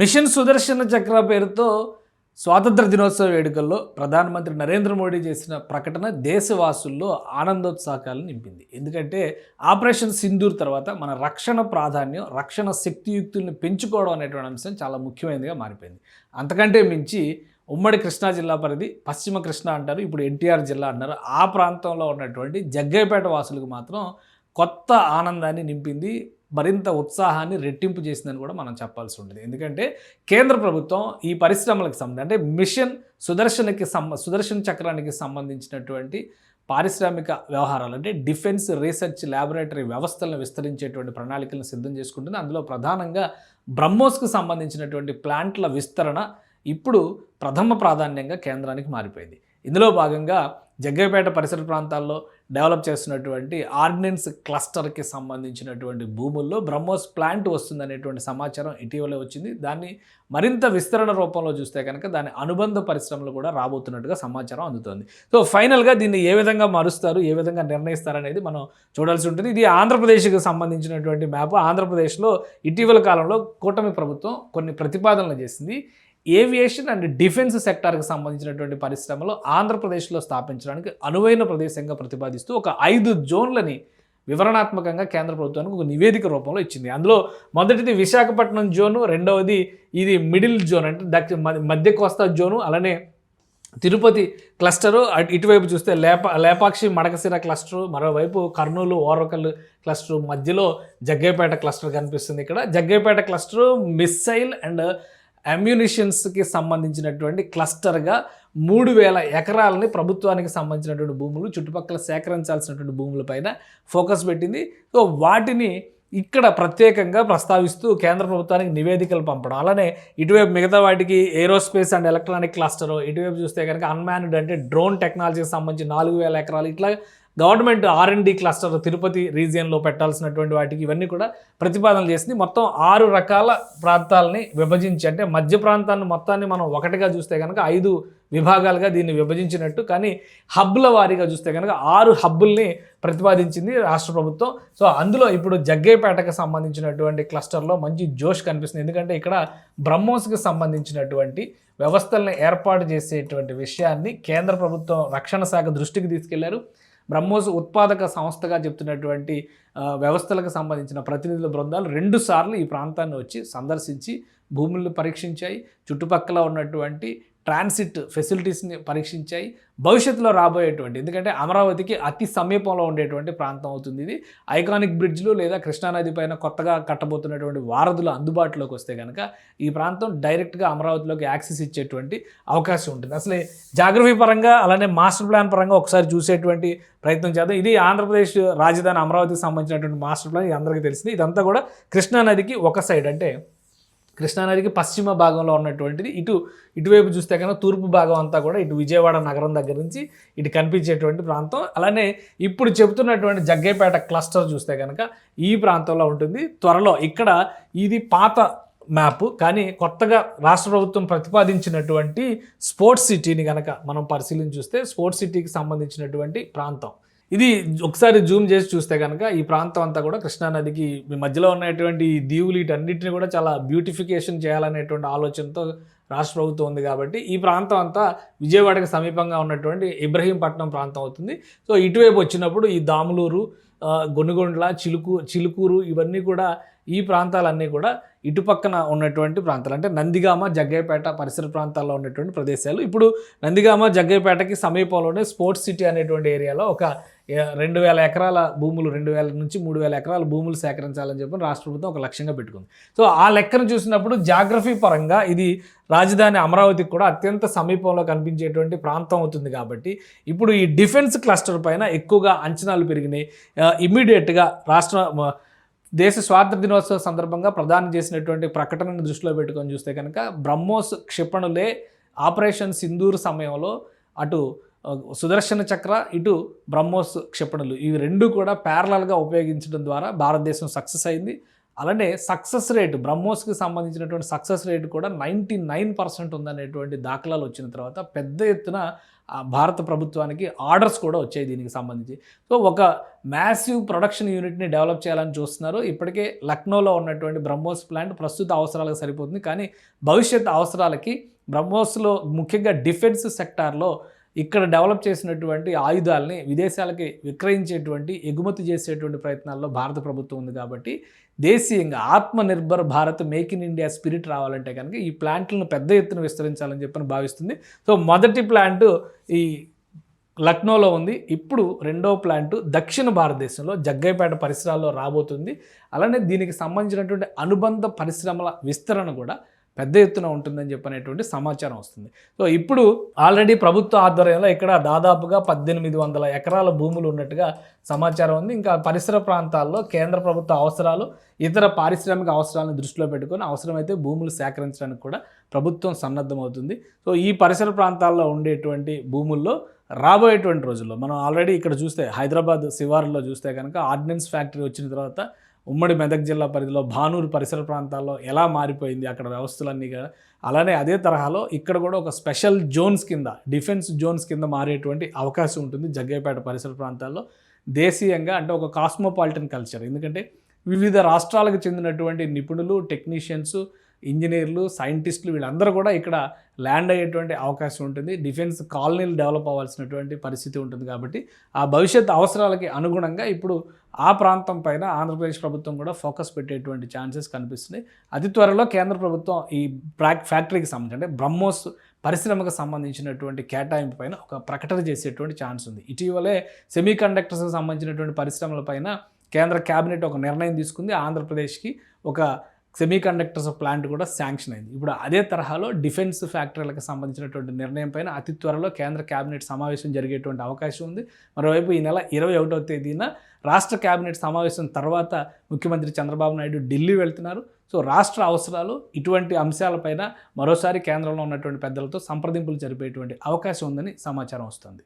Machine సుదర్శన చక్ర పేరుతో స్వాతంత్ర దినోత్సవ వేడుకల్లో ప్రధానమంత్రి నరేంద్ర మోడీ చేసిన ప్రకటన దేశవాసుల్లో ఆనందోత్సాహాలు నింపింది. ఎందుకంటే ఆపరేషన్ సింధూర్ తర్వాత మన రక్షణ ప్రాధాన్యం రక్షణ శక్తియుక్తుల్ని పెంచుకోవడం అనేటువంటి అంశం చాలా ముఖ్యమైనదిగా మారిపోయింది. అంతకంటే మించి ఉమ్మడి కృష్ణా జిల్లా పరిధి పశ్చిమ కృష్ణా అంటారు ఇప్పుడు ఎన్టీఆర్ జిల్లా అంటారు ఆ ప్రాంతంలో ఉన్నటువంటి జగ్గయ్యపేట వాసులకు మాత్రం కొత్త ఆనందాన్ని నింపింది మరింత ఉత్సాహాన్ని రెట్టింపు చేసిందని కూడా మనం చెప్పాల్సి ఉంటుంది. ఎందుకంటే కేంద్ర ప్రభుత్వం ఈ పరిశ్రమలకు సంబంధించి అంటే మిషన్ సుదర్శనకి సంబ సుదర్శన చక్రానికి సంబంధించినటువంటి పారిశ్రామిక వ్యవహారాలు అంటే డిఫెన్స్ రీసెర్చ్ ల్యాబొరేటరీ వ్యవస్థలను విస్తరించేటువంటి ప్రణాళికలను సిద్ధం చేసుకుంటుంది. అందులో ప్రధానంగా బ్రహ్మోస్కు సంబంధించినటువంటి ప్లాంట్ల విస్తరణ ఇప్పుడు ప్రథమ ప్రాధాన్యంగా కేంద్రానికి మారిపోయింది. ఇందులో భాగంగా జగ్గైపేట పరిసర ప్రాంతాల్లో డెవలప్ చేస్తున్నటువంటి ఆర్డినెన్స్ క్లస్టర్కి సంబంధించినటువంటి భూముల్లో బ్రహ్మోస్ ప్లాంట్ వస్తుందనేటువంటి సమాచారం ఇటీవలే వచ్చింది. దాన్ని మరింత విస్తరణ రూపంలో చూస్తే కనుక దాని అనుబంధ పరిశ్రమలు కూడా రాబోతున్నట్టుగా సమాచారం అందుతోంది. సో ఫైనల్గా దీన్ని ఏ విధంగా మారుస్తారు ఏ విధంగా నిర్ణయిస్తారు అనేది మనం చూడాల్సి ఉంటుంది. ఇది ఆంధ్రప్రదేశ్కి సంబంధించినటువంటి మ్యాప్. ఆంధ్రప్రదేశ్లో ఇటీవల కాలంలో కూటమి ప్రభుత్వం కొన్ని ప్రతిపాదనలు చేసింది. ఏవియేషన్ అండ్ డిఫెన్స్ సెక్టార్కి సంబంధించినటువంటి పరిశ్రమలు ఆంధ్రప్రదేశ్లో స్థాపించడానికి అనువైన ప్రదేశంగా ప్రతిపాదిస్తూ ఒక ఐదు జోన్లని వివరణాత్మకంగా కేంద్ర ప్రభుత్వానికి ఒక నివేదిక రూపంలో ఇచ్చింది. అందులో మొదటిది విశాఖపట్నం జోను రెండవది ఇది మిడిల్ జోన్ అంటే దక్షి మధ్య కోస్తా జోను అలానే తిరుపతి క్లస్టరు అటు- ఇటువైపు చూస్తే లేప లేపాక్షి మడకసిర క్లస్టరు మరోవైపు కర్నూలు ఓరకల్ క్లస్టరు మధ్యలో జగ్గైపేట క్లస్టర్ కనిపిస్తుంది ఇక్కడ. జగ్గైపేట క్లస్టరు మిస్సైల్ అండ్ అమ్యునిషన్స్కి సంబంధించినటువంటి క్లస్టర్గా మూడు వేల ఎకరాలని ప్రభుత్వానికి సంబంధించినటువంటి భూములు చుట్టుపక్కల సేకరించాల్సినటువంటి భూములపైన ఫోకస్ పెట్టింది. సో వాటిని ఇక్కడ ప్రత్యేకంగా ప్రస్తావిస్తూ కేంద్ర ప్రభుత్వానికి నివేదికలు పంపడం. అలానే ఇటువైపు మిగతా వాటికి ఏరోస్పేస్ అండ్ ఎలక్ట్రానిక్ క్లస్టర్ ఇటువైపు చూస్తే కనుక అన్మాన్డ్ అంటే డ్రోన్ టెక్నాలజీకి సంబంధించి నాలుగు వేల ఎకరాలు ఇట్లా government R and D cluster Tirupati రీజియన్లో పెట్టాల్సినటువంటి వాటికి ఇవన్నీ కూడా ప్రతిపాదనలు చేసింది. మొత్తం ఆరు రకాల ప్రాంతాలని విభజించి అంటే మధ్య ప్రాంతాన్ని మొత్తాన్ని మనం ఒకటిగా చూస్తే కనుక ఐదు విభాగాలుగా దీన్ని విభజించినట్టు కానీ హబ్బుల వారీగా చూస్తే కనుక ఆరు హబ్బుల్ని ప్రతిపాదించింది రాష్ట్ర ప్రభుత్వం. సో అందులో ఇప్పుడు జగ్గైపేటకు సంబంధించినటువంటి క్లస్టర్లో మంచి జోష్ కనిపిస్తుంది. ఎందుకంటే ఇక్కడ బ్రహ్మోస్కి సంబంధించినటువంటి వ్యవస్థలను ఏర్పాటు చేసేటువంటి విషయాన్ని కేంద్ర ప్రభుత్వం రక్షణ శాఖ దృష్టికి తీసుకెళ్ళారు. బ్రహ్మోస్ ఉత్పాదక సంస్థగా చెప్తున్నటువంటి వ్యవస్థలకు సంబంధించిన ప్రతినిధుల బృందాలు రెండు సార్లు ఈ ప్రాంతాన్ని వచ్చి సందర్శించి భూములను పరీక్షించాయి. చుట్టుపక్కల ఉన్నటువంటి ట్రాన్సిట్ ఫెసిలిటీస్ని పరీక్షించాయి. భవిష్యత్తులో రాబోయేటువంటి ఎందుకంటే అమరావతికి అతి సమీపంలో ఉండేటువంటి ప్రాంతం అవుతుంది ఇది. ఐకానిక్ బ్రిడ్జ్లు లేదా కృష్ణానది పైన కొత్తగా కట్టబోతున్నటువంటి వారధులు అందుబాటులోకి వస్తే కనుక ఈ ప్రాంతం డైరెక్ట్గా అమరావతిలోకి యాక్సెస్ ఇచ్చేటువంటి అవకాశం ఉంటుంది. అసలు జాగ్రఫీ పరంగా అలానే మాస్టర్ ప్లాన్ పరంగా ఒకసారి చూసేటువంటి ప్రయత్నం చేద్దాం. ఇది ఆంధ్రప్రదేశ్ రాజధాని అమరావతికి సంబంధించినటువంటి మాస్టర్ ప్లాన్ ఇది అందరికీ తెలిసింది. ఇదంతా కూడా కృష్ణానదికి ఒక సైడ్ అంటే కృష్ణానదికి పశ్చిమ భాగంలో ఉన్నటువంటిది. ఇటు ఇటువైపు చూస్తే కనుక తూర్పు భాగం అంతా కూడా ఇటు విజయవాడ నగరం దగ్గర నుంచి ఇటు కనిపించేటువంటి ప్రాంతం. అలానే ఇప్పుడు చెబుతున్నటువంటి జగ్గైపేట క్లస్టర్ చూస్తే కనుక ఈ ప్రాంతంలో ఉంటుంది. త్వరలో ఇక్కడ ఇది పాత మ్యాప్ కానీ కొత్తగా రాష్ట్ర ప్రభుత్వం ప్రతిపాదించినటువంటి స్పోర్ట్స్ సిటీని కనుక మనం పరిశీలించి చూస్తే స్పోర్ట్స్ సిటీకి సంబంధించినటువంటి ప్రాంతం. ఇది ఒకసారి జూమ్ చేసి చూస్తే కనుక ఈ ప్రాంతం అంతా కూడా కృష్ణానదికి ఈ మధ్యలో ఉన్నటువంటి దీవులు వీటన్నిటిని కూడా చాలా బ్యూటిఫికేషన్ చేయాలనేటువంటి ఆలోచనతో రాష్ట్ర ప్రభుత్వం ఉంది కాబట్టి ఈ ప్రాంతం అంతా విజయవాడకి సమీపంగా ఉన్నటువంటి ఇబ్రహీంపట్నం ప్రాంతం అవుతుంది. సో ఇటువైపు వచ్చినప్పుడు ఈ దాములూరు గొనుగొండ్ల చిలుకు చిలుకూరు ఇవన్నీ కూడా ఈ ప్రాంతాలన్నీ కూడా ఇటుపక్కన ఉన్నటువంటి ప్రాంతాలు అంటే నందిగామ జగ్గైపేట పరిసర ప్రాంతాల్లో ఉన్నటువంటి ప్రదేశాలు. ఇప్పుడు నందిగామ జగ్గైపేటకి సమీపంలోనే స్పోర్ట్స్ సిటీ అనేటువంటి ఏరియాలో ఒక రెండు వేల ఎకరాల భూములు రెండు వేల నుంచి మూడు వేల ఎకరాల భూములు సేకరించాలని చెప్పి రాష్ట్ర ప్రభుత్వం ఒక లక్ష్యంగా పెట్టుకుంది. సో ఆ లెక్కను చూసినప్పుడు జాగ్రఫీ పరంగా ఇది రాజధాని అమరావతికి కూడా అత్యంత సమీపంలో కనిపించేటువంటి ప్రాంతం అవుతుంది కాబట్టి ఇప్పుడు ఈ డిఫెన్స్ క్లస్టర్ పైన ఎక్కువగా అంచనాలు పెరిగినాయి. ఇమ్మీడియట్గా రాష్ట్ర దేశ స్వాతంత్ర దినోత్సవం సందర్భంగా ప్రదానం చేసినటువంటి ప్రకటనను దృష్టిలో పెట్టుకొని చూస్తే కనుక బ్రహ్మోస్ క్షిపణులే ఆపరేషన్ సింధూర్ సమయంలో అటు సుదర్శన చక్ర ఇటు బ్రహ్మోస్ క్షిపణులు. ఇవి రెండు కూడా ప్యారలల్గా ఉపయోగించడం ద్వారా భారతదేశం సక్సెస్ అయింది. అలానే సక్సెస్ రేటు బ్రహ్మోస్కి సంబంధించినటువంటి సక్సెస్ రేటు కూడా నైంటీ నైన్ పర్సెంట్ ఉందనేటువంటి దాఖలాలు వచ్చిన తర్వాత పెద్ద ఎత్తున భారత ప్రభుత్వానికి ఆర్డర్స్ కూడా వచ్చాయి దీనికి సంబంధించి. సో ఒక మ్యాసివ్ ప్రొడక్షన్ యూనిట్ని డెవలప్ చేయాలని చూస్తున్నారు. ఇప్పటికే లక్నోలో ఉన్నటువంటి బ్రహ్మోస్ ప్లాంట్ ప్రస్తుత అవసరాలకు సరిపోతుంది. కానీ భవిష్యత్ అవసరాలకి బ్రహ్మోస్లో ముఖ్యంగా డిఫెన్స్ సెక్టార్లో ఇక్కడ డెవలప్ చేసినటువంటి ఆయుధాలని విదేశాలకి విక్రయించేటువంటి ఎగుమతి చేసేటువంటి ప్రయత్నాల్లో భారత ప్రభుత్వం ఉంది కాబట్టి దేశీయంగా Atmanirbhar Bharat make in India spirit రావాలంటే కనుక ఈ ప్లాంట్లను పెద్ద ఎత్తున విస్తరించాలని చెప్పని భావిస్తుంది. సో మొదటి ప్లాంట్ ఈ లక్నోలో ఉంది. ఇప్పుడు రెండో ప్లాంటు దక్షిణ భారతదేశంలో జగ్గైపేట పరిసరాల్లో రాబోతుంది. అలానే దీనికి సంబంధించినటువంటి అనుబంధ పరిశ్రమల విస్తరణ కూడా పెద్ద ఎత్తున ఉంటుందని చెప్పనేటువంటి సమాచారం వస్తుంది. సో ఇప్పుడు ఆల్రెడీ ప్రభుత్వ ఆధ్వర్యంలో ఇక్కడ దాదాపుగా పద్దెనిమిది వందల ఎకరాల భూములు ఉన్నట్టుగా సమాచారం ఉంది. ఇంకా పరిసర ప్రాంతాల్లో కేంద్ర ప్రభుత్వ అవసరాలు ఇతర పారిశ్రామిక అవసరాలను దృష్టిలో పెట్టుకొని అవసరమైతే భూములు సేకరించడానికి కూడా ప్రభుత్వం సన్నద్ధమవుతుంది. సో ఈ పరిసర ప్రాంతాల్లో ఉండేటువంటి భూముల్లో రాబోయేటువంటి రోజుల్లో మనం ఆల్రెడీ ఇక్కడ చూస్తే హైదరాబాద్ శివారులో చూస్తే కనుక ఆర్డినెన్స్ ఫ్యాక్టరీ వచ్చిన తర్వాత ఉమ్మడి మెదక్ జిల్లా పరిధిలో భానూరు పరిసర ప్రాంతాల్లో ఎలా మారిపోయింది అక్కడ వ్యవస్థలన్నీ కూడా? అలానే అదే తరహాలో ఇక్కడ కూడా ఒక స్పెషల్ జోన్స్ కింద డిఫెన్స్ జోన్స్ కింద మారేటువంటి అవకాశం ఉంటుంది జగ్గయ్యపేట పరిసర ప్రాంతాల్లో. దేశీయంగా అంటే ఒక కాస్మోపాలిటన్ కల్చర్. ఎందుకంటే వివిధ రాష్ట్రాలకు చెందినటువంటి నిపుణులు టెక్నీషియన్స్ ఇంజనీర్లు సైంటిస్టులు వీళ్ళందరూ కూడా ఇక్కడ ల్యాండ్ అయ్యేటువంటి అవకాశం ఉంటుంది. డిఫెన్స్ కాలనీలు డెవలప్ అవ్వాల్సినటువంటి పరిస్థితి ఉంటుంది కాబట్టి ఆ భవిష్యత్ అవసరాలకి అనుగుణంగా ఇప్పుడు ఆ ప్రాంతం పైన ఆంధ్రప్రదేశ్ ప్రభుత్వం కూడా ఫోకస్ పెట్టేటువంటి ఛాన్సెస్ కనిపిస్తున్నాయి. అతి త్వరలో కేంద్ర ప్రభుత్వం ఈ ప్రాక్ ఫ్యాక్టరీకి సంబంధించి అంటే బ్రహ్మోస్ పరిశ్రమకు సంబంధించినటువంటి కేటాయింపు పైన ఒక ప్రకటన చేసేటువంటి ఛాన్స్ ఉంది. ఇటీవలే సెమీ కండక్టర్స్కి సంబంధించినటువంటి పరిశ్రమల పైన కేంద్ర కేబినెట్ ఒక నిర్ణయం తీసుకుంది. ఆంధ్రప్రదేశ్కి ఒక సెమీ కండక్టర్స్ ప్లాంట్ కూడా శాంక్షన్ అయింది. ఇప్పుడు అదే తరహాలో డిఫెన్స్ ఫ్యాక్టరీలకు సంబంధించినటువంటి నిర్ణయం పైన అతి త్వరలో కేంద్ర కేబినెట్ సమావేశం జరిగేటువంటి అవకాశం ఉంది. మరోవైపు ఈ నెల ఇరవై ఒకటవ తేదీన రాష్ట్ర కేబినెట్ సమావేశం తర్వాత ముఖ్యమంత్రి చంద్రబాబు నాయుడు ఢిల్లీ వెళ్తున్నారు. సో రాష్ట్ర అవసరాలు ఇటువంటి అంశాలపైన మరోసారి కేంద్రంలో ఉన్నటువంటి పెద్దలతో సంప్రదింపులు జరిపేటువంటి అవకాశం ఉందని సమాచారం వస్తుంది.